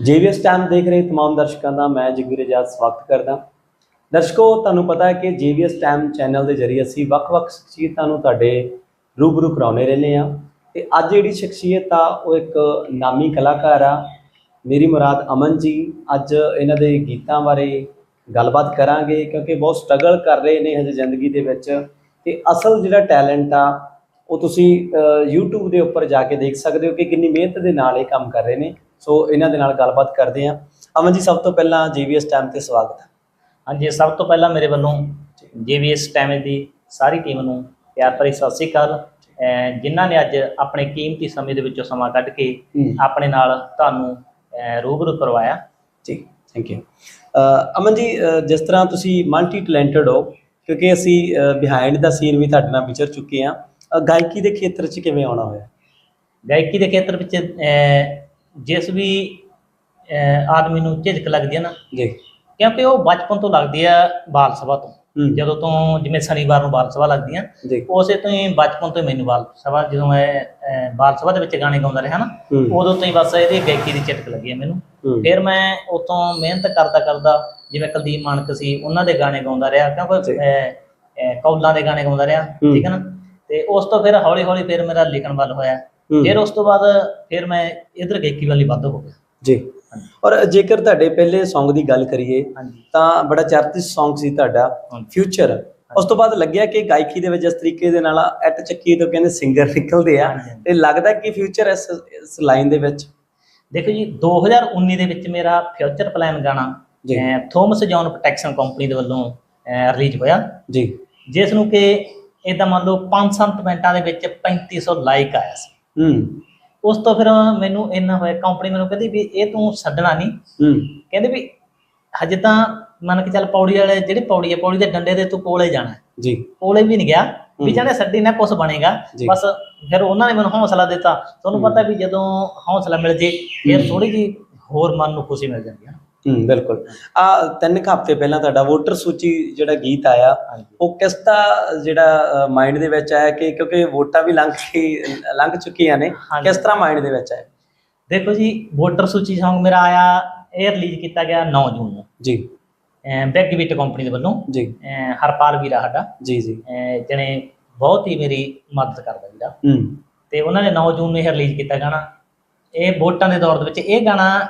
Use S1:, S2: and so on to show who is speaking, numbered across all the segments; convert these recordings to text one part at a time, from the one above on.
S1: ਜੀਵੀਐਸ time ਦੇਖ ਰਹੇ तमाम ਦਰਸ਼ਕਾਂ ਦਾ ਮੈਂ ਜਗਵੀਰ ਆਜ਼ਾਦ ਸਵਾਗਤ ਕਰਦਾ ਦਰਸ਼ਕੋ ਤੁਹਾਨੂੰ ਪਤਾ ਹੈ ਕਿ ਜੀਵੀਐਸ ਟਾਈਮ ਚੈਨਲ ਦੇ ਜ਼ਰੀਏ ਅਸੀਂ ਵੱਖ-ਵੱਖ ਸ਼ਖਸੀਅਤਾਂ ਨੂੰ ਤੁਹਾਡੇ ਰੂਬਰੂ ਕਰਾਉਣੇ ਰਹਿੰਦੇ ਆ ਤੇ ਅੱਜ ਜਿਹੜੀ ਸ਼ਖਸੀਅਤ ਆ ਉਹ ਇੱਕ ਨਾਮੀ ਕਲਾਕਾਰ ਆ ਮੇਰੀ ਮੁਰਾਦ ਅਮਨ ਜੀ ਅੱਜ ਇਹਨਾਂ ਦੇ ਗੀਤਾਂ ਬਾਰੇ ਗੱਲਬਾਤ ਕਰਾਂਗੇ ਕਿਉਂਕਿ ਬਹੁਤ ਸਟਰਗਲ ਕਰ ਰਹੇ ਨੇ ਹਜੇ ਜ਼ਿੰਦਗੀ ਦੇ ਵਿੱਚ ਤੇ ਅਸਲ ਜਿਹੜਾ ਟੈਲੈਂਟ ਆ ਉਹ ਤੁਸੀਂ ਅ, YouTube ਦੇ ਉੱਪਰ ਜਾ ਕੇ ਦੇਖ ਸਕਦੇ ਹੋ ਕਿ ਕਿੰਨੀ ਮਿਹਨਤ ਦੇ ਨਾਲ ਇਹ ਕੰਮ ਕਰ ਰਹੇ ਨੇ ਸੋ ਇਹਨਾਂ ਦੇ ਨਾਲ ਗੱਲਬਾਤ ਕਰਦੇ ਹਾਂ। ਅਮਨ ਜੀ ਸਭ ਤੋਂ ਪਹਿਲਾਂ ਜੀਵੀਐਸ ਟਾਈਮ ਤੇ ਸਵਾਗਤ ਹੈ।
S2: ਹਾਂਜੀ ਸਭ ਤੋਂ ਪਹਿਲਾਂ ਮੇਰੇ ਵੱਲੋਂ ਜੀਵੀਐਸ ਟਾਈਮ ਦੀ ਸਾਰੀ ਟੀਮ ਨੂੰ ਪਿਆਰ ਭਰੀ ਸਤਿ ਸ੍ਰੀ ਅਕਾਲ। ਜਿਨ੍ਹਾਂ ਨੇ ਅੱਜ ਆਪਣੇ ਕੀਮਤੀ ਸਮੇਂ ਦੇ ਵਿੱਚੋਂ ਸਮਾਂ ਕੱਢ ਕੇ ਆਪਣੇ ਨਾਲ ਤੁਹਾਨੂੰ ਰੂਬਰੂ ਕਰਵਾਇਆ।
S1: ਜੀ ਥੈਂਕ ਯੂ ਅਮਨ ਜੀ ਜਿਸ ਤਰ੍ਹਾਂ ਤੁਸੀਂ ਮਲਟੀ ਟੈਲੈਂਟਡ ਹੋ ਕਿਉਂਕਿ ਅਸੀਂ ਬਿਹਾਈਂਡ ਦਾ ਸੀਨ ਵੀ ਤੁਹਾਡੇ ਨਾਲ ਵਿਚਰ ਚੁੱਕੇ ਅ, ਗਾਇਕੀ ਦੇ ਖੇਤਰ 'ਚ ਕਿਵੇਂ ਆਉਣਾ ਹੋਇਆ?
S2: ਗਾਇਕੀ ਦੇ ਖੇਤਰ ਵਿੱਚ ਜਿਸ ਵੀ ਆਦਮੀ ਨੂੰ ਝਿਜਕ ਲੱਗਦੀ ਹੈ ਨਾ
S1: ਜੀ।
S2: ਕਿਉਂਕਿ ਉਹ ਬਚਪਨ ਤੋਂ ਲੱਗਦੀ ਆ ਬਾਲ ਸਭਾ ਤੋਂ।
S1: ਹੂੰ,
S2: ਜਦੋਂ ਤੋਂ ਜਿਵੇਂ ਸ਼ਨੀਵਾਰ ਨੂੰ ਬਾਲ ਸਭਾ ਲੱਗਦੀਆਂ
S1: ਜੀ।
S2: ਉਸੇ ਤੋਂ ਹੀ ਬਚਪਨ ਤੋਂ ਹੀ ਮੈਨੂੰ ਬਾਲ ਸਭਾ ਜਦੋਂ ਮੈਂ ਬਾਲ ਸਭਾ ਦੇ ਵਿੱਚ ਗਾਣੇ ਗਾਉਂਦਾ ਰਿਹਾ ਨਾ
S1: ਹੂੰ,
S2: ਉਦੋਂ ਤੋਂ ਹੀ ਬਸ ਇਹਦੀ ਗਾਇਕੀ ਦੀ ਝਟਕ ਲੱਗੀ ਹੈ ਮੈਨੂੰ।
S1: ਹੂੰ,
S2: ਫਿਰ ਮੈਂ ਉਤੋਂ ਮਿਹਨਤ ਕਰਦਾ ਕਰਦਾ ਜਿਵੇਂ ਕੁਲਦੀਪ ਮਾਨਕ ਸੀ ਉਹਨਾਂ ਦੇ ਗਾਣੇ ਗਾਉਂਦਾ ਰਿਹਾ। ਕਿਉਂਕਿ ਕੌਲਾਂ ਦੇ ਗਾਣੇ ਗਾਉਂਦਾ ਰਿਹਾ
S1: ਹੂੰ।
S2: ਠੀਕ ਹੈ ਨਾ। ਤੇ ਉਸ ਤੋਂ ਫਿਰ ਹੌਲੀ ਹੌਲੀ ਫਿਰ ਮੇਰਾ ਲਿਖਣ ਵੱਲ ਹੋਇਆ।
S1: ਹੂੰ,
S2: ਫਿਰ ਉਸ ਤੋਂ ਬਾਅਦ ਫਿਰ ਮੈਂ ਇਧਰ ਗਾਇਕੀ ਵੱਲ ਵੱਧ ਹੋ ਗਿਆ।
S1: ਜੀ। ਔਰ ਜੇਕਰ ਤੁਹਾਡੇ ਪਹਿਲੇ Song ਦੀ ਗੱਲ ਕਰੀਏ ਤਾਂ ਬੜਾ ਚਰਚਿਤ Song ਸੀ ਤੁਹਾਡਾ। ਫਿਊਚਰ ਉਸ ਤੋਂ ਬਾਅਦ ਲੱਗਿਆ ਕਿ ਗਾਇਕੀ ਦੇ ਵਿੱਚ ਜਿਸ ਤਰੀਕੇ ਦੇ ਨਾਲ ਐਟ ਚੱਕੀ ਤੋਂ ਕਹਿੰਦੇ ਸਿੰਗਰ ਨਿਕਲਦੇ ਆ। ਤੇ ਲੱਗਦਾ ਕਿ ਫਿਊਚਰ ਇਸ ਇਸ ਲਾਈਨ ਦੇ ਵਿੱਚ?
S2: ਦੇਖੋ ਜੀ 2019 ਦੇ ਵਿੱਚ ਮੇਰਾ ਫਿਊਚਰ ਪਲਾਨ ਗਾਣਾ ਥੋਮਸ ਜੌਨ ਪ੍ਰੋਟੈਕਸ਼ਨ ਕੰਪਨੀ ਦੇ ਵੱਲੋਂ ਰਿਲੀਜ਼ ਹੋਇਆ।
S1: ਜੀ।
S2: ਜਿਸ ਨੂੰ ਕਿ ਇਦਾਂ ਮੰਨ ਲਓ 5-7 ਮਿੰਟਾਂ ਦੇ ਵਿੱਚ 3500 ਲਾਈਕ ਆਇਆ ਸੀ।
S1: ਹੂੰ।
S2: ਉਸ ਤੋਂ ਫਿਰ ਮੈਨੂੰ ਇੰਨਾ ਹੋਇਆ ਕੰਪਨੀ ਮੈਨੂੰ ਕਹਿੰਦੀ ਵੀ ਇਹ ਤੂੰ ਛੱਡਣਾ ਨਹੀਂ
S1: ਹੂੰ।
S2: ਕਹਿੰਦੇ ਵੀ ਹਜੇ ਤਾਂ ਮੰਨ ਕੇ ਚੱਲ ਪੌੜੀ ਵਾਲੇ ਜਿਹੜੀ ਪੌੜੀ ਹੈ ਪੌੜੀ ਦੇ ਡੰਡੇ ਦੇ ਤੂੰ ਕੋਲੇ ਜਾਣਾ।
S1: ਜੀ।
S2: ਕੋਲੇ ਵੀ ਨਹੀਂ ਗਿਆ। ਵੀ। ਜਾਣੇ ਛੱਡੀ ਨਾ ਕੁਛ ਬਣੇਗਾ। ਬਸ ਫਿਰ ਉਹਨਾਂ ਨੇ ਮੈਨੂੰ ਹੌਸਲਾ ਦਿੱਤਾ। ਤੁਹਾਨੂੰ। ਪਤਾ ਵੀ ਜਦੋਂ ਹੌਸਲਾ ਮਿਲ ਜੇ ਫਿਰ ਥੋੜੀ ਜੀ ਹੋਰ ਮਨ ਨੂੰ ਖੁਸ਼ੀ ਮਿਲ ਜਾਂਦੀ ਹੈ
S1: ਹੂੰ ਬਿਲਕੁਲ। ਆ ਤਿੰਨ ਕੁ ਹਫ਼ਤੇ ਪਹਿਲਾਂ ਤੁਹਾਡਾ ਵੋਟਰ ਸੂਚੀ ਜਿਹੜਾ ਗੀਤ ਆਇਆ ਉਹ ਕਿਸ ਦਾ ਜਿਹੜਾ ਮਾਈਂਡ ਦੇ ਵਿੱਚ ਆਇਆ ਕਿ ਕਿਉਂਕਿ ਵੋਟਾਂ ਵੀ ਲੰਘ ਕੇ ਲੰਘ ਚੁੱਕੀਆਂ ਨੇ। ਕਿਸ ਤਰ੍ਹਾਂ ਮਾਈਂਡ ਦੇ ਵਿੱਚ ਆਇਆ?
S2: ਦੇਖੋ ਜੀ ਵੋਟਰ ਸੂਚੀ Song ਮੇਰਾ ਆਇਆ ਇਹ ਰਿਲੀਜ਼ ਕੀਤਾ ਗਿਆ 9 ਜੂਨ ਨੂੰ।
S1: ਜੀ।
S2: ਬੈਗ ਬਿਟ ਕੰਪਨੀ ਦੇ ਵੱਲੋਂ।
S1: ਜੀ।
S2: ਹਰਪਾਲ ਵੀਰਾ ਸਾਡਾ।
S1: ਜੀ ਜੀ।
S2: ਜਣੇ ਬਹੁਤ ਹੀ ਮੇਰੀ ਮਦਦ ਕਰਦਾ ਵੀਰਾ
S1: ਹੂੰ।
S2: ਤੇ ਉਹਨਾਂ ਨੇ 9 ਜੂਨ ਨੂੰ ਇਹ ਰਿਲੀਜ਼ ਕੀਤਾ ਗਾਣਾ। ਇਹ ਵੋਟਾਂ ਦੇ ਦੌਰ ਦੇ ਵਿੱਚ ਇਹ ਗਾਣਾ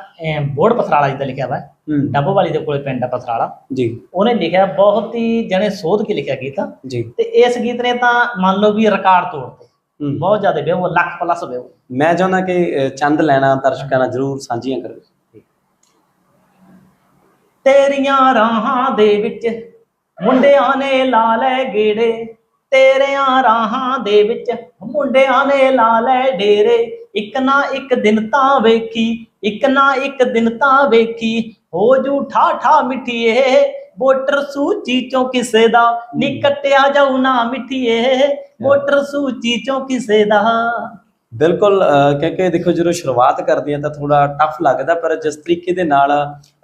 S2: ਬੋੜ ਪਥਰਾਲਾ ਜਿੱਦਾਂ ਲਿਖਿਆ ਵਾ
S1: ਹੂੰ।
S2: ਡੱਬੋ ਵਾਲੀ ਦੇ ਕੋਲੇ ਪਿੰਡ ਆ ਪਥਰਾਲਾ।
S1: ਜੀ।
S2: ਉਹਨੇ ਲਿਖਿਆ ਬਹੁਤ ਹੀ ਜਣੇ ਸੋਧ ਕੇ ਲਿਖਿਆ ਗੀਤ।
S1: ਜੀ।
S2: ਤੇ ਇਸ ਗੀਤ ਨੇ ਤਾਂ ਮੰਨ ਲਓ ਵੀ ਰਿਕਾਰਡ ਤੋੜਤੇ। ਬਹੁਤ ਜ਼ਿਆਦਾ ਵਿਊ ਲੱਖ ਪਲੱਸ ਵਿਊ।
S1: ਮੈਂ ਚਾਹੁੰਦਾ ਕਿ ਚੰਦ ਲੈਣਾ ਦਰਸ਼ਕਾਂ ਨਾਲ ਜ਼ਰੂਰ ਸਾਂਝੀਆਂ ਕਰੋ।
S2: ਤੇਰੀਆਂ ਰਾਹਾਂ ਦੇ ਵਿੱਚ ਮੁੰਡਿਆਂ ਨੇ ਲਾ ਲੈ ਗੇੜੇ। ਤੇਰਿਆਂ ਰਾਹਾਂ ਦੇ ਵਿੱਚ ਮੁੰਡਿਆਂ ਨੇ ਲਾ ਲੈ ਡੇਰੇ। ਇੱਕ ਨਾ ਇੱਕ ਦਿਨ ਤਾਂ ਵੇਖੀ ਇੱਕ ਨਾ ਇੱਕ ਦਿਨ ਤਾਂ ਵੇਖੀ। ਹੋ ਜੂ ਠਾ ਠਾ ਮਿੱਠੀਏ ਵੋਟਰ ਸੂਚੀ ਚੋਂ ਕਿਸੇ ਦਾ ਨੀ ਕੱਟਿਆ ਜਾਊ ਨਾ ਮਿੱਠੀਏ ਵੋਟਰ ਸੂਚੀ ਚੋਂ ਕਿਸੇ ਦਾ।
S1: ਬਿਲਕੁਲ ਕਿਉਂਕਿ ਦੇਖੋ ਜਦੋਂ ਸ਼ੁਰੂਆਤ ਕਰਦੇ ਆ ਤਾਂ ਥੋੜਾ ਟਫ ਲੱਗਦਾ ਪਰ ਜਿਸ ਤਰੀਕੇ ਦੇ ਨਾਲ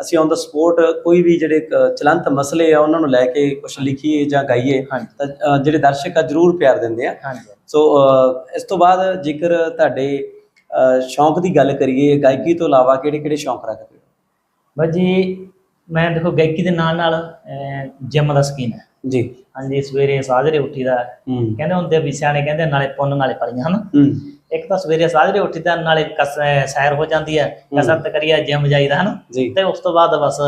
S1: ਅਸੀਂ ਔਨ ਦਾ ਸਪੋਰਟ ਕੋਈ ਵੀ ਜਿਹੜੇ ਚਲੰਤ ਮਸਲੇ ਆ ਉਹਨਾਂ ਨੂੰ ਲੈ ਕੇ ਕੁਝ ਲਿਖੀਏ ਜਾਂ ਗਾਈਏ ਤਾਂ ਜਿਹੜੇ ਦਰਸ਼ਕ ਆ ਜ਼ਰੂਰ ਪਿਆਰ ਦਿੰਦੇ ਆ। ਸੋ ਇਸ ਤੋਂ ਬਾਅਦ ਜੇਕਰ ਤੁਹਾਡੇ ਸ਼ੌਂਕ ਦੀ ਗੱਲ ਕਰੀਏ ਗਾਇਕੀ ਤੋਂ ਇਲਾਵਾ ਕਿਹੜੇ ਕਿਹੜੇ ਸ਼ੌਂਕ ਰੱਖਦੇ ਹੋ?
S2: ਬਾਜੀ ਮੈਂ ਦੇਖੋ ਗਾਇਕੀ ਦੇ ਨਾਲ ਨਾਲ ਜਿਮ ਦਾ ਸਕੀਨ ਹੈ।
S1: ਜੀ।
S2: ਹਾਂਜੀ ਸਵੇਰੇ ਸਾਜਰੇ ਉੱਠੀਦਾ। ਕਹਿੰਦੇ ਹੁੰਦੇ ਵੀ ਸਿਆਣੇ ਕਹਿੰਦੇ ਨਾਲੇ ਪੁੰਨ ਨਾਲੇ ਪਲੀਆਂ ਹਨ? ਇੱਕ ਤਾਂ ਸਵੇਰੇ ਸਾਜਰੇ ਉੱਠੀਦਾ ਨਾਲੇ ਸੈਰ ਹੋ ਜਾਂਦੀ ਹੈ। ਕਸਰਤ ਕਰੀਆ ਜਿਮ ਜਾਈਦਾ ਹਨ?
S1: ਜੀ।
S2: ਤੇ ਉਸ ਤੋਂ ਬਾਅਦ ਬਸ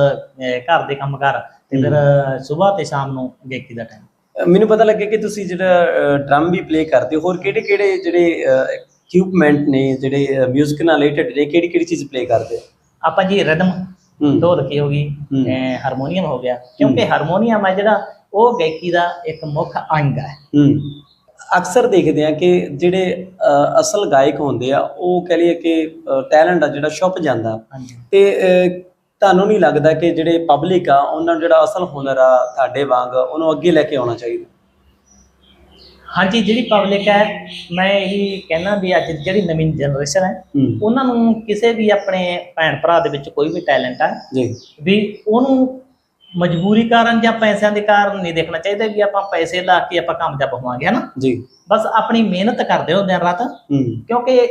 S2: ਘਰ ਦੇ ਕੰਮ ਕਰ ਤੇ ਫਿਰ ਸਵੇਰ ਤੇ ਸ਼ਾਮ ਨੂੰ ਗਾਇਕੀ ਦਾ ਟਾਈਮ
S1: ਮੈਨੂੰ ਪਤਾ ਲੱਗਿਆ ਕਿ ਤੁਸੀਂ ਜਿਹੜਾ ਡਰਮ ਵੀ ਪਲੇ ਕਰਦੇ ਹੋ ਹੋਰ ਕਿਹੜੇ ਕਿਹੜੇ ਜਿਹੜੇ ਇਕਵਿਪਮੈਂਟ ਨੇ ਜਿਹੜੇ 뮤직 ਨਾਲ ਰਿਲੇਟਡ ਨੇ ਕਿਹੜੀ ਕਿਹੜੀ ਚੀਜ਼ ਪਲੇ ਕਰਦੇ ਹੋ
S2: ਆਪਾਂ ਜੀ ਰਿਦਮ
S1: ਹੂੰ।
S2: ਢੋਲਕੀ ਹੋ ਗਈ ਹਾਰਮੋਨੀਅਮ ਹੋ ਗਿਆ। ਕਿਉਂਕਿ ਹਾਰਮੋਨੀਅਮ ਹੈ ਜਿਹੜਾ ਉਹ ਗਾਇਕੀ ਦਾ ਇੱਕ ਮੁੱਖ ਅੰਗ ਹੈ।
S1: ਅਕਸਰ ਦੇਖਦੇ ਆ ਕਿ ਜਿਹੜੇ ਅਸਲ ਗਾਇਕ ਹੁੰਦੇ ਆ ਉਹ ਕਹ ਲਈਏ ਕਿ ਟੈਲੈਂਟ ਆ ਜਿਹੜਾ ਛੁਪ ਜਾਂਦਾ। ਤੇ ਤੁਹਾਨੂੰ ਨਹੀਂ ਲੱਗਦਾ ਕਿ ਜਿਹੜੇ ਪਬਲਿਕ ਆ ਉਹਨਾਂ ਨੂੰ ਜਿਹੜਾ ਅਸਲ ਹੁਨਰ ਆ ਤੁਹਾਡੇ ਵਾਂਗ ਉਹਨੂੰ ਅੱਗੇ ਲੈ ਕੇ ਆਉਣਾ ਚਾਹੀਦਾ?
S2: ਹਾਂਜੀ ਜਿਹੜੀ ਪਬਲਿਕ ਹੈ ਮੈਂ ਇਹੀ ਕਹਿਣਾ ਵੀ ਅੱਜ ਜਿਹੜੀ ਨਵੀਂ ਜਨਰੇਸ਼ਨ ਹੈ
S1: ਹੂੰ।
S2: ਉਹਨਾਂ ਨੂੰ ਕਿਸੇ ਵੀ ਆਪਣੇ ਭੈਣ ਭਰਾ ਦੇ ਵਿੱਚ ਕੋਈ ਵੀ ਟੈਲੈਂਟ ਹੈ
S1: ਜੀ।
S2: ਵੀ ਉਹਨੂੰ ਮਜਬੂਰੀ ਕਾਰਨ ਜਾਂ ਪੈਸਿਆਂ ਦੇ ਕਾਰਨ ਨਹੀਂ ਦੇਖਣਾ ਚਾਹੀਦਾ ਵੀ ਆਪਾਂ ਪੈਸੇ ਲਾ ਕੇ ਆਪਾਂ ਕਾਮਯਾਬ ਹੋਵਾਂਗੇ ਹਨਾ?
S1: ਜੀ।
S2: ਬਸ ਆਪਣੀ ਮਿਹਨਤ ਕਰਦੇ ਹੋ ਦਿਨ ਰਾਤ।
S1: ਹੂੰ।
S2: ਕਿਉਂਕਿ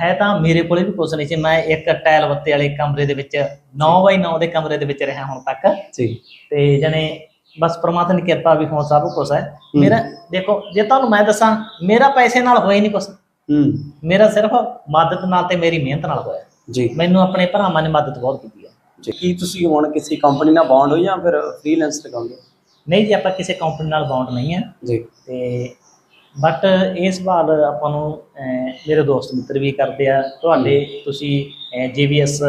S2: ਹੈ ਤਾਂ ਮੇਰੇ ਕੋਲੇ ਵੀ ਕੁਛ ਨਹੀਂ ਸੀ ਮੈਂ ਇੱਕ ਟਾਇਲ ਬੱਤੇ ਵਾਲੇ ਕਮਰੇ ਦੇ ਵਿੱਚ 9 ਬਾਈ 9 ਦੇ ਕਮਰੇ ਦੇ ਵਿੱਚ ਰਿਹਾ ਹੁਣ ਤੱਕ।
S1: ਜੀ।
S2: ਤੇ ਜਣੇ ਬਸ ਪ੍ਰਮਾਤਮਾ ਦੀ ਕਿਰਪਾ ਵੀ ਹੁਣ ਸਭ ਕੁਝ ਹੈ।
S1: ਹੂੰ।
S2: ਮੇਰਾ ਦੇਖੋ ਜੇ ਤੁਹਾਨੂੰ ਮੈਂ ਦੱਸਾਂ ਮੇਰਾ ਪੈਸੇ ਨਾਲ ਹੋਇਆ ਹੀ ਨਹੀਂ ਕੁਛ।
S1: ਹੂੰ।
S2: ਮੇਰਾ ਸਿਰਫ ਮਦਦ ਨਾਲ ਤੇ ਮੇਰੀ ਮਿਹਨਤ ਨਾਲ ਹੋਇਆ।
S1: ਜੀ।
S2: ਮੈਨੂੰ ਆਪਣੇ ਭਰਾਵਾਂ ਨੇ ਮਦਦ ਬਹੁਤ ਕੀਤੀ ਹੈ।
S1: ਜੀ। ਕੀ ਤੁਸੀਂ ਹੁਣ ਕਿਸੇ ਕੰਪਨੀ ਨਾਲ ਬੌਂਡ ਹੋ ਜਾਂ ਫਿਰ ਫ੍ਰੀਲੈਂਸ ਲਗਾਉਂਗੇ
S2: ਨਹੀਂ ਜੀ ਆਪਾਂ ਕਿਸੇ ਕੰਪਨੀ ਨਾਲ ਬਾਉਂਡ ਨਹੀਂ ਹੈ।
S1: ਜੀ।
S2: ਤੇ ਬਟ ਇਹ ਸਵਾਲ ਆਪਾਂ ਨੂੰ ਮੇਰੇ ਦੋਸਤ ਮਿੱਤਰ ਵੀ ਕਰਦੇ ਆ। ਤੁਹਾਡੇ ਤੁਸੀਂ ਜੀਵੀਐਸ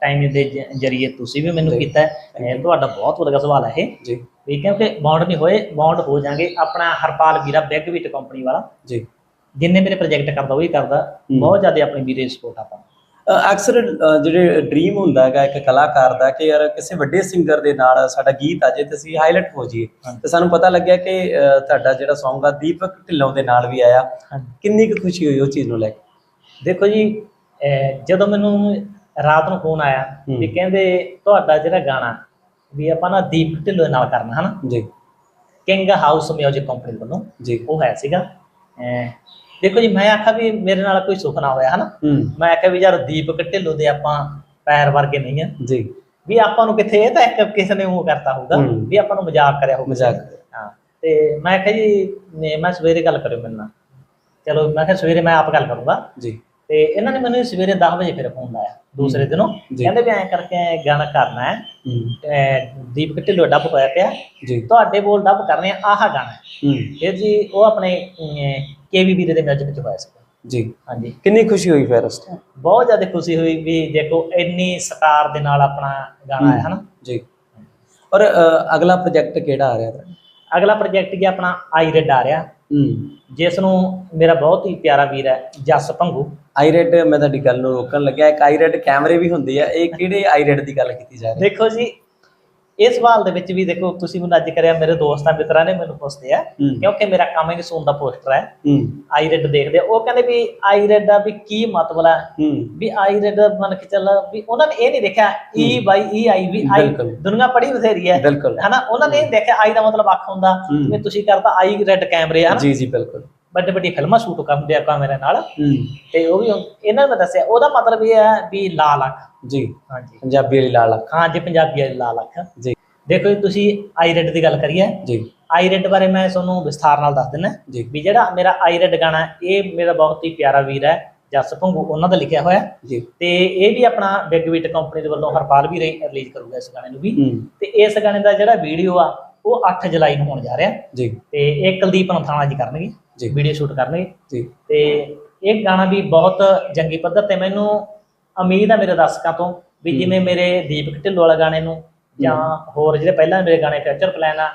S2: ਟਾਈਮ ਦੇ ਜਰੀਏ ਤੁਸੀਂ ਵੀ ਮੈਨੂੰ। ਕੀਤਾ ਹੈ। ਤੁਹਾਡਾ ਬਹੁਤ ਵਧੀਆ ਸਵਾਲ ਹੈ ਇਹ।
S1: ਜੀ।
S2: ਵੀ ਕਿਉਂਕਿ ਬਾਉਂਡ ਨਹੀਂ ਹੋਏ ਬਾਉਂਡ ਹੋ ਜਾਣਗੇ ਆਪਣਾ ਹਰਪਾਲ ਵੀਰਾ ਬਿਗ ਵਿਟ ਕੰਪਨੀ ਵਾਲਾ।
S1: ਜੀ।
S2: ਜਿੰਨੇ ਮੇਰੇ ਪ੍ਰੋਜੈਕਟ ਕਰਦਾ ਉਹ ਹੀ ਕਰਦਾ
S1: ਹੂੰ।
S2: ਬਹੁਤ ਜ਼ਿਆਦਾ ਆਪਣੀ ਵੀਰੇ ਸਪੋਰਟ ਆਪਾਂ।
S1: ਅਕਸਰ ਜਿਹੜੇ ਡ੍ਰੀਮ ਹੁੰਦਾ ਹੈਗਾ ਇੱਕ ਕਲਾਕਾਰ ਦਾ ਕਿ ਯਾਰ ਕਿਸੇ ਵੱਡੇ ਸਿੰਗਰ ਦੇ ਨਾਲ ਸਾਡਾ ਗੀਤ ਆ ਜੇ ਤੇ ਅਸੀਂ ਹਾਈਲਾਈਟ ਹੋ ਜਾਈਏ। ਤੇ ਸਾਨੂੰ ਪਤਾ ਲੱਗਿਆ ਕਿ ਤੁਹਾਡਾ ਜਿਹੜਾ Song ਆ ਦੀਪਕ ਢਿੱਲੋਂ ਦੇ ਨਾਲ ਵੀ ਆਇਆ। ਕਿੰਨੀ ਕੁ ਖੁਸ਼ੀ ਹੋਈ ਉਹ ਚੀਜ਼ ਨੂੰ ਲੈ ਕੇ?
S2: ਦੇਖੋ ਜੀ ਜਦੋਂ ਮੈਨੂੰ ਰਾਤ ਨੂੰ ਫੋਨ ਆਇਆ
S1: ਹੂੰ।
S2: ਵੀ ਕਹਿੰਦੇ ਤੁਹਾਡਾ ਜਿਹੜਾ ਗਾਣਾ ਵੀ ਆਪਾਂ ਨਾ ਦੀਪ ਢਿੱਲੋਂ ਦੇ ਨਾਲ ਕਰਨਾ ਹਨਾ?
S1: ਜੀ।
S2: ਕਿੰਗ ਹਾਊਸ ਮਿਊਜ਼ਿਕ ਕੰਪਨੀ ਵੱਲੋਂ।
S1: ਜੀ।
S2: ਉਹ ਹੈ ਸੀਗਾ। ਦੇਖੋ ਜੀ ਮੈਂ ਆਖਿਆ ਵੀ ਮੇਰੇ ਨਾਲ ਕੋਈ ਸੁੱਖ ਨਾ ਹੋਇਆ ਹਨਾ? ਮੈਂ ਆਖਿਆ ਵੀ ਯਾਰ ਦੀਪਕ ਢਿੱਲੋਂ ਦੇ ਆਪਾਂ ਪੈਰ ਵਰਗੇ ਨਹੀਂ ਆ।
S1: ਜੀ।
S2: ਵੀ ਆਪਾਂ ਨੂੰ ਕਿੱਥੇ ਇਹ ਤਾਂ ਇੱਕ ਕਿਸੇ ਨੇ ਉਹ ਕਰਤਾ ਹੋਊਗਾ। ਵੀ ਆਪਾਂ ਨੂੰ ਮਜ਼ਾਕ ਕਰਿਆ ਹੋਊਗਾ।
S1: ਮਜ਼ਾਕ।
S2: ਹਾਂ ਤੇ ਮੈਂ ਕਿਹਾ ਜੀ ਨੇ- ਮੈਂ ਸਵੇਰੇ ਗੱਲ ਕਰਿਓ ਮੇਰੇ ਨਾਲ। ਚਲੋ ਮੈਂ ਕਿਹਾ ਸਵੇਰੇ ਮੈਂ ਆਪ ਗੱਲ ਕਰੂੰਗਾ।
S1: ਜੀ।
S2: ਤੇ ਇਹਨਾਂ ਨੇ ਮੈਨੂੰ ਸਵੇਰੇ 10 ਵਜੇ ਫਿਰ ਫੋਨ ਲਾਇਆ ਦੂਸਰੇ ਦਿਨੋਂ। ਕਹਿੰਦੇ ਵੀ ਐਂ ਕਰਕੇ ਗਾਣਾ ਕਰਨਾ ਹੈ
S1: ਹੂੰ।
S2: ਦੀਪਕ ਢਿੱਲੋਂ ਡੱਬ ਹੋਇਆ ਪਿਆ।
S1: ਜੀ।
S2: ਤੁਹਾਡੇ ਬੋਲ ਡੱਬ ਕਰਨੇ ਆਹ ਗਾਣਾ ਹੈ।
S1: ਹੂੰ।
S2: ਫਿਰ ਜੀ ਉਹ ਆਪਣੇ ਕੇਵੀ ਵੀਰੇ ਦੇ ਮਿਊਜ਼ਿਕ ਚ ਹੋਇਆ ਸੀ।
S1: ਜੀ।
S2: ਹਾਂਜੀ।
S1: ਕਿੰਨੀ ਖੁਸ਼ੀ ਹੋਈ ਫਿਰ ਉਸ time?
S2: ਬਹੁਤ ਜ਼ਿਆਦਾ ਖੁਸ਼ੀ ਹੋਈ ਵੀ ਦੇਖੋ ਇੰਨੀ ਸਟਾਰ ਦੇ ਨਾਲ ਆਪਣਾ ਗਾਣਾ ਹੈ ਹਨਾ?
S1: ਜੀ। ਔਰ ਅਗਲਾ ਪ੍ਰੋਜੈਕਟ ਕਿਹੜਾ ਆ ਰਿਹਾ ਤੁਹਾਡਾ?
S2: ਅਗਲਾ ਪ੍ਰੋਜੈਕਟ ਜੀ ਆਪਣਾ ਆਈ ਰੈਡ ਆ ਰਿਹਾ।
S1: ਹੂੰ।
S2: ਜਿਸ ਨੂੰ ਮੇਰਾ ਬਹੁਤ ਹੀ ਪਿਆਰਾ ਵੀਰ ਹੈ ਜਸ ਭੰਗੂ।
S1: ਆਈਰੈਡ ਮੈਂ ਤੁਹਾਡੀ ਗੱਲ ਨੂੰ ਰੋਕਣ ਲੱਗਿਆ। ਇੱਕ ਆਈਰੈਡ ਕੈਮਰੇ ਵੀ ਹੁੰਦੇ ਆ। ਇਹ ਕਿਹੜੇ ਆਈਰੈਡ ਦੀ ਗੱਲ ਕੀਤੀ ਜਾ ਰਹੀ? ਹੈ
S2: ਦੇਖੋ ਜੀ ਇਸ ਸਵਾਲ ਦੇ ਵਿੱਚ ਵੀ ਦੇਖੋ ਤੁਸੀਂ ਮੈਨੂੰ ਅੱਜ ਕਰਿਆ ਮੇਰੇ ਦੋਸਤਾਂ ਮਿੱਤਰਾਂ ਨੇ ਮੈਨੂੰ ਪੁੱਛਦੇ ਆ
S1: ਹੂੰ।
S2: ਕਿਉਂਕਿ ਮੇਰਾ ਕਮਿੰਗ ਸੂਨ ਦਾ ਪੋਸਟਰ ਹੈ।
S1: ਹੂੰ।
S2: ਆਈਰੈਡ ਦੇਖਦੇ ਉਹ ਕਹਿੰਦੇ ਵੀ ਆਈਰੈਡ ਦਾ ਵੀ ਕੀ ਮਤਲਬ ਹੈ
S1: ਹੂੰ।
S2: ਵੀ ਆਈਰੈਡ ਮੰਨ ਕੇ ਚੱਲ ਵੀ ਉਹਨਾਂ ਨੇ ਇਹ ਨਹੀਂ ਦੇਖਿਆ ਈ ਬਾਈ ਈ ਆਈ ਵੀ ਆਈ। ਦੁਨੀਆ ਪੜੀ ਬਥੇਰੀ ਹੈ। ਹਨਾ? ਉਹਨਾਂ ਨੇ ਇਹ ਦੇਖਿਆ ਆਈ ਦਾ ਮਤਲਬ ਅੱਖ ਹੁੰਦਾ
S1: ਹੂੰ।
S2: ਜਿਵੇਂ ਤੁਸੀਂ ਕਰਦਾ ਆਈ ਰੈਡ ਕੈਮਰੇ ਆ
S1: ਜੀ ਜੀ ਬਿਲਕੁਲ।
S2: ਵੱਡੇ ਵੱਡੀ ਫਿਲਮਾਂ ਸ਼ੂਟ ਕਰਦੇ ਆ ਕੈਮਰੇ ਨਾਲ। ਤੇ ਉਹ ਵੀ ਇਹਨਾਂ ਨੇ ਦੱਸਿਆ ਉਹਦਾ ਮਤਲਬ ਇਹ ਹੈ ਵੀ ਲਾਲ ਅੱਖ।
S1: ਜੀ।
S2: ਹਾਂਜੀ।
S1: ਪੰਜਾਬੀ ਵਾਲੀ ਲਾਲ ਅੱਖ।
S2: ਹਾਂ ਜੀ ਪੰਜਾਬੀ ਵਾਲੀ ਲਾਲ ਅੱਖ।
S1: ਜੀ।
S2: ਦੇਖੋ ਤੁਸੀਂ ਆਈਰੈਡ ਦੀ ਗੱਲ ਕਰੀਏ।
S1: ਜੀ।
S2: ਆਈਰੈਡ ਬਾਰੇ ਮੈਂ ਤੁਹਾਨੂੰ ਵਿਸਥਾਰ ਨਾਲ ਦੱਸ ਦਿੰਦਾ।
S1: ਜੀ।
S2: ਵੀ ਜਿਹੜਾ ਮੇਰਾ ਆਈਰੈਡ ਗਾਣਾ ਹੈ, ਇਹ ਮੇਰਾ ਬਹੁਤ ਹੀ ਪਿਆਰਾ ਵੀਰ ਹੈ ਜਸ ਭੰਗੂ ਉਹਨਾਂ ਦਾ ਲਿਖਿਆ ਹੋਇਆ।
S1: ਜੀ।
S2: ਤੇ ਇਹ ਵੀ ਆਪਣਾ ਬਿਗ ਵੀਟ ਕੰਪਨੀ ਦੇ ਵੱਲੋਂ ਹਰਪਾਲ ਵੀ ਰਿਲੀਜ਼ ਕਰੂਗਾ ਇਸ ਗਾਣੇ ਨੂੰ ਵੀ। ਤੇ ਇਸ ਗਾਣੇ ਦਾ ਜਿਹੜਾ ਵੀਡੀਓ ਆ ਉਹ 8 ਜੁਲਾਈ ਨੂੰ ਹੋਣ ਜਾ ਰਿਹਾ।
S1: ਜੀ।
S2: ਤੇ ਇਹ ਕੁਲਦੀਪ ਨਥਾਣਾ ਜੀ ਕਰਨਗੇ।
S1: ਜੀ।
S2: ਵੀਡੀਓ ਸ਼ੂਟ ਕਰਨਗੇ।
S1: ਜੀ।
S2: ਤੇ ਇਹ ਗਾਣਾ ਵੀ ਬਹੁਤ ਜੰਗੀ ਪੱਧਰ ਤੇ ਮੈਨੂੰ ਉਮੀਦ ਹੈ ਮੇਰੇ ਦਰਸ਼ਕਾਂ ਤੋਂ ਵੀ। ਜਿਵੇਂ ਮੇਰੇ ਦੀਪਕ ਢਿੱਲੋਂ ਵਾਲਾ ਗਾਣੇ ਨੂੰ ਜਾਂ ਹੋਰ ਜਿਹੜੇ ਪਹਿਲਾਂ ਮੇਰੇ ਗਾਣੇ ਫਿਊਚਰ ਪਲਾਨ ਆ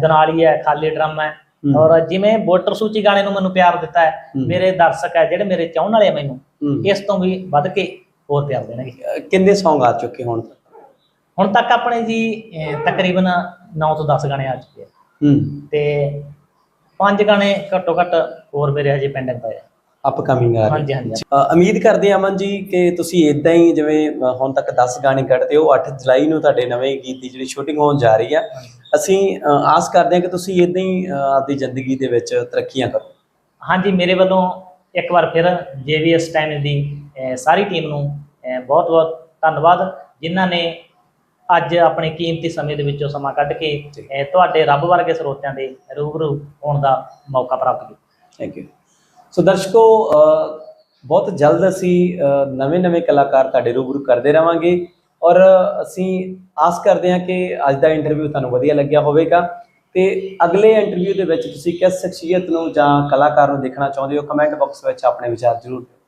S2: ਦਨਾਲੀ ਹੈ ਖਾਲੀ ਡਰਮ ਹੈ। ਔਰ ਜਿਵੇਂ ਵੋਟਰ ਸੂਚੀ ਗਾਣੇ ਨੂੰ ਮੈਨੂੰ ਪਿਆਰ ਦਿੱਤਾ ਹੈ। ਮੇਰੇ ਦਰਸ਼ਕ ਹੈ ਜਿਹੜੇ ਮੇਰੇ ਚਾਹਣ ਵਾਲੇ ਆ ਮੈਨੂੰ ਇਸ ਤੋਂ ਵੀ ਵੱਧ ਕੇ ਹੋਰ ਪਿਆਰ ਦੇਣਗੇ।
S1: ਕਿੰਨੇ Song ਆ ਚੁੱਕੇ ਹੁਣ? ਤੱਕ
S2: ਹੁਣ ਤੱਕ ਆਪਣੇ ਜੀ ਤਕਰੀਬਨ 9 ਤੋਂ 10 ਗਾਣੇ ਆ ਚੁੱਕੇ ਆ।
S1: ਹੂੰ।
S2: ਤੇ ਪੰਜ ਗਾਣੇ ਘੱਟੋ ਘੱਟ ਹੋਰ ਮੇਰੇ ਹਜੇ ਪੈਂਡਿੰਗ ਪਏ ਆ।
S1: ਅਪਕਮਿੰਗ ਆ
S2: ਹਾਂਜੀ ਹਾਂਜੀ।
S1: ਉਮੀਦ ਕਰਦੇ ਹਾਂ ਅਮਨ ਜੀ ਕਿ ਤੁਸੀਂ ਇਦਾਂ ਹੀ ਜਿਵੇਂ ਹੁਣ ਤੱਕ 10 ਗਾਣੇ ਕੱਢਦੇ ਹੋ 8 ਜੁਲਾਈ ਨੂੰ ਤੁਹਾਡੇ ਨਵੇਂ ਗੀਤ ਦੀ ਜਿਹੜੀ ਸ਼ੂਟਿੰਗ ਹੋਣ ਜਾ ਰਹੀ ਆ। ਅਸੀਂ ਆਸ ਕਰਦੇ ਹਾਂ ਕਿ ਤੁਸੀਂ ਇਦਾਂ ਹੀ ਅ, ਆਪਦੀ ਜ਼ਿੰਦਗੀ ਦੇ ਵਿੱਚ ਤਰੱਕੀਆਂ ਕਰੋ।
S2: ਹਾਂਜੀ ਮੇਰੇ ਵੱਲੋਂ ਇੱਕ ਵਾਰ ਫਿਰ ਜੇਵੀਐਸ ਟਾਈਮ ਦੀ ਸਾਰੀ ਟੀਮ ਨੂੰ ਬਹੁਤ ਬਹੁਤ ਧੰਨਵਾਦ ਜਿਨ੍ਹਾਂ ਨੇ ਅੱਜ ਆਪਣੇ ਕੀਮਤੀ ਸਮੇਂ ਦੇ ਵਿੱਚੋਂ ਸਮਾਂ ਕੱਢ ਕੇ ਅਹ, ਤੁਹਾਡੇ ਰੱਬ ਵਰਗੇ ਸਰੋਤਿਆਂ ਦੇ ਰੂਬਰੂ ਹੋਣ ਦਾ ਮੌਕਾ ਪ੍ਰਾਪਤ ਕੀਤਾ।
S1: ਥੈਂਕ ਯੂ ਸੋ ਦਰਸ਼ਕੋ ਅ, ਬਹੁਤ ਜਲਦ ਅਸੀਂ ਨਵੇਂ-ਨਵੇਂ ਕਲਾਕਾਰ ਤੁਹਾਡੇ ਰੂਬਰੂ ਕਰਦੇ ਰਵਾਂਗੇ ਔਰ ਅਸੀਂ ਆਸ ਕਰਦੇ ਹਾਂ ਕਿ ਅੱਜ ਦਾ ਇੰਟਰਵਿਊ ਤੁਹਾਨੂੰ ਵਧੀਆ ਲੱਗਿਆ ਹੋਵੇਗਾ ਤੇ ਅਗਲੇ ਇੰਟਰਵਿਊ ਦੇ ਵਿੱਚ ਤੁਸੀਂ ਕਿਸ ਸ਼ਖਸੀਅਤ ਨੂੰ ਜਾਂ ਕਲਾਕਾਰ ਨੂੰ ਦੇਖਣਾ ਚਾਹੁੰਦੇ ਹੋ ਕਮੈਂਟ ਬਾਕਸ ਵਿੱਚ ਆਪਣੇ ਵਿਚਾਰ ਜ਼ਰੂਰ ਦਿਓ।